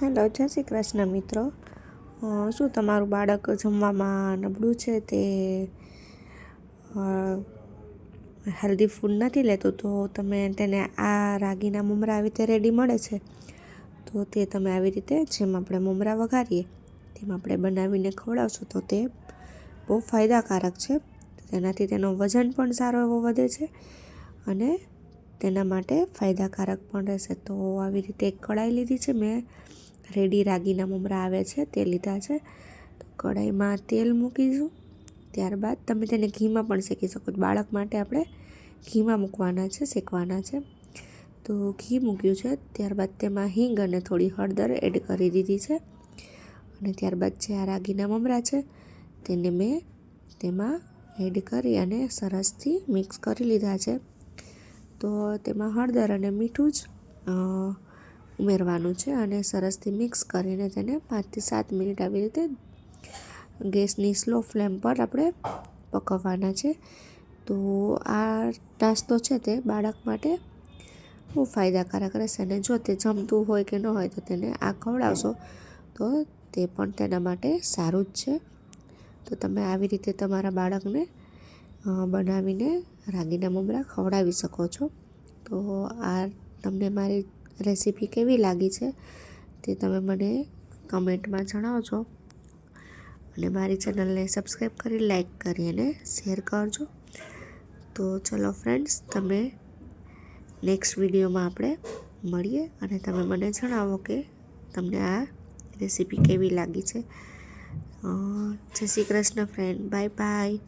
Hello, જય શ્રી કૃષ્ણ મિત્રો. શું તમારું બાળક જમવામાં નબળું છે? તે હેલ્ધી ફૂડ નથી લેતું, તો તમે તેને આ રાગીના મમરા આવી રીતે રેડી મળે છે? તો તે તમે આવી રીતે જેમ આપણે મમરા વઘારીએ, તેમ આપણે બનાવીને ખવડાવશો, તો તે બહુ ફાયદાકારક છે. તેનાથી તેનો વજન પણ સારો એવો વધે છે અને તેના માટે ફાયદાકારક પણ રહેશે. તો આવી રીતે એક કઢાઈ લીધી છે મેં. રેડી રાગીના મમરા આવે છે, તે લીધા છે. તો કઢાઈમાં તેલ મૂકીશું. ત્યારબાદ તમે તેને ઘીમાં પણ શેકી શકો. છો બાળક માટે આપણે ઘીમાં મૂકવાના છે, શેકવાના છે. તો ઘી મૂક્યું છે. ત્યારબાદ તેમાં હિંગ અને થોડી હળદર એડ કરી દીધી છે. અને ત્યારબાદ જે આ રાગીના મમરા છે, તેને મેં તેમાં એડ કરી અને સરસથી મિક્સ કરી લીધા છે. તો તેમાં હળદર અને મીઠું જ ઉમેરવાનું છે અને સરસથી મિક્સ કરીને તેને પાંચથી સાત મિનિટ આવી રીતે ગેસની સ્લો ફ્લેમ પર આપણે પકવવાના છે. તો આ નાસ્તો છે તે બાળક માટે બહુ ફાયદાકારક રહેશે અને જો તે જમતું હોય કે ન હોય તો તેને આ ખવડાવશો તો તે પણ તેના માટે સારું જ છે. તો તમે આવી રીતે તમારા બાળકને બનાવીને રાગીના મમરા ખવડાવી શકો છો. તો આ તમને મારી રેસીપી કેવી લાગી છે તે તમે મને કમેન્ટમાં જણાવજો. અને મારી ચેનલને સબસ્ક્રાઈબ કરી, લાઈક કરી અને શેર કરજો. તો ચલો ફ્રેન્ડ્સ, તમે નેક્સ્ટ વિડીયોમાં આપણે મળીએ અને તમે મને જણાવો કે તમને આ રેસીપી કેવી લાગી છે. Jay Shri Krishna friend, bye bye.